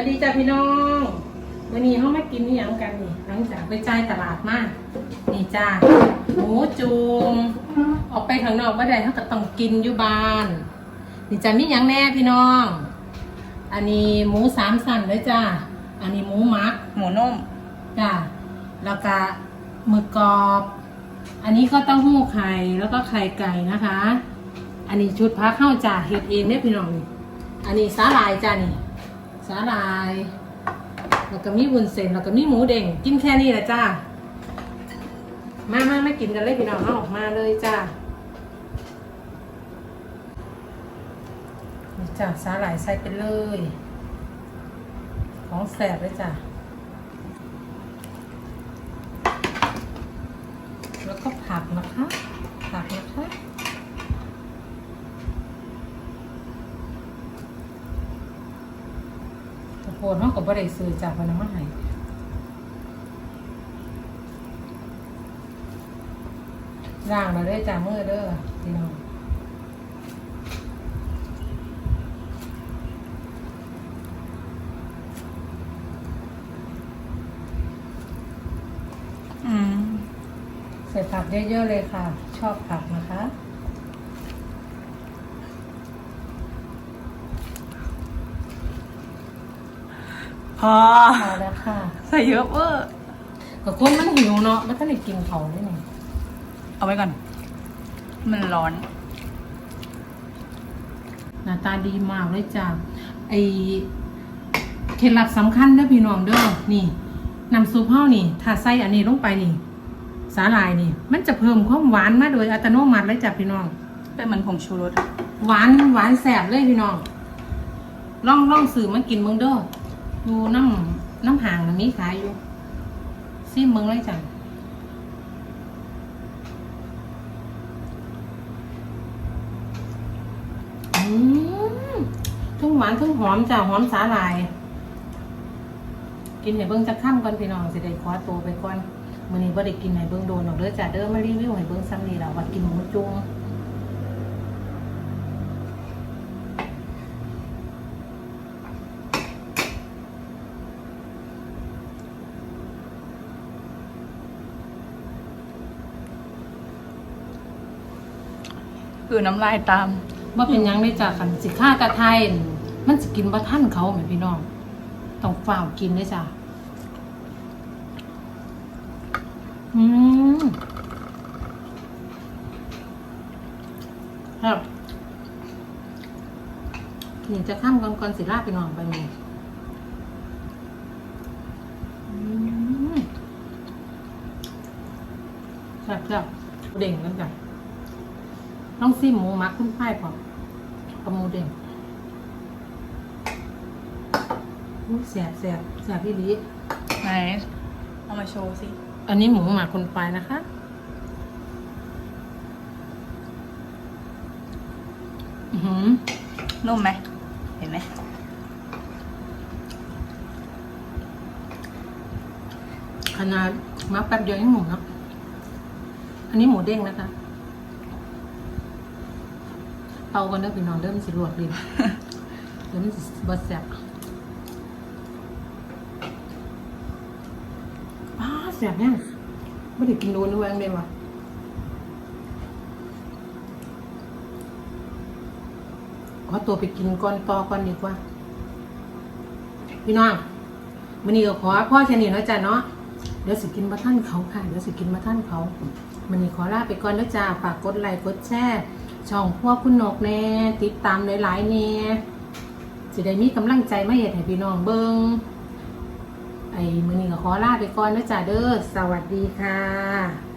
จ้าพี่น้องวันนี้เขาไม่กินนี่ยังกันนี่หลังจากไปจ่ายตลาดมากนี่จ้าหมูจูงออกไปข้างนอกว่าใดเขาก็ต้องกินอยู่บ้านนี่จ้ามีหยังแน่พี่น้อง อันนี้หมูสามสันเลยจ้าอันนี้หมูหมักหมูนุ่มจ้าแล้วก็หมึกกรอบ อันนี้ก็เต้าหู้ไข่แล้วก็ไข่ไก่นะคะ อันนี้ชุดพักเข้าจ่าเฮ็ดเองเนี่ยพี่น้องนี่อันนี้สาหร่ายจ้านี่ สาหร่าย แล้วก็มีวุ้นเส้นแล้วก็มีหมูเด้งกินแค่นี้แหละจ้ามามาไม่กินกันเลยพี่น้องเอาออกมาเลยจ้าจ้าสาหร่ายใส่ไปเลย ของแสบเลยจ้าแล้วก็ผักนะคะ ผักนะคะข้าว โพดเขาก็บ่ได้ซื้อจากวันน้ำมาให้ล้างมาเด้อจ้ามือเด้อพี่น้องอืมใส่ผักเยอะๆเลยค่ะ ชอบผักนะคะ พอพอแล้วค่ะใส่เยอะเวอร์ก็คนมันหิวเนาะแล้วก็เลยกินเขาได้ไงเอาไว้ก่อน มันร้อน หน้าตาดีมากเลยจ้าไอเคล็ดลับสำคัญเด้อพี่น้องเด้อนี่น้ำซุปเฮานี่ ถ้าใส่อันนี้ลงไปนี่ สาหร่ายนี่ มันจะเพิ่มความหวานมาโดยอัตโนมัติเลยจ้ะพี่น้อง เป็นเหมือนผงชูรส หวานหวานแสบเลยพี่น้องล่องล่องสื่อมากินเมืองเด้อ อยู่น้ำน้ำห่างมีขายอยู่ซิมเมืองเลยจ้ะอืมทั้งหวานทั้งหอมจ้ะหอมสาหร่าย กินให้เบิ่งจะค่ำก่อนพี่น้องสิได้ขอตัวไปก่อนมื้อนี้บ่ได้กินให้เบิ่งโดนหรอกเด้อจ้ะเด้อมารีวิวให้เบิ่งซ้ำนี่ล่ะว่ากินหมูจุง คือน้ำลายตาม ว่าเป็นหยังได้จากกันสิค่ากระไทยนั่มันสิกินบ่ท่านเขาเหมือนพี่น้อง ต้องฝ่าวกินได้จ้ะอืมครับนี่จะข้ามก่อนก่อนสิลาไปนอนไปนี่อืมแซ่บแซ่บเด่งกันจ้ะ ต้องซิมหมูมักขึ้นป้ายพอกับหมูเด้งอุ๊ยแสบแสบแสบพี่ลีไหน เอามาโชว์สิ อันนี้หมูหมักคนปลายนะคะ อือหือ นุ่มไหม เห็นไหม ขนาดมักแป๊บเดียวยังหมูเนาะอันนี้หมูเด้งนะคะ เป่ากันเด้อพี่น้องเริ่มนสิลวกลิ้นเดี๋ยวมันสิบดแสบอ้าแสบเนี่ยไม่ได้กินโดนด้วยอังเดยวะขอตัวไปกินก่อนต่อก่อนดีกว่า พี่น้องมันนี้ก็ขอพ่อแค่นี้แล้วจ้ะเนาะเดี๋ยวสิกินมาท่านเขาค่ะ เดี๋ยวสิกินมาท่านเขามันนี้ขอลาไปก่อนแล้วจ้าฝากกดไลค์กดแชร์ ช่องพวกคุณนกแน่ติดตามหลายๆแน่สิได้มีกำลังใจมาเห็ดให้พี่น้องเบิงไอ้มือนี้ก็ขอลาไปก่อนนะจ่าเด้อสวัสดีค่ะ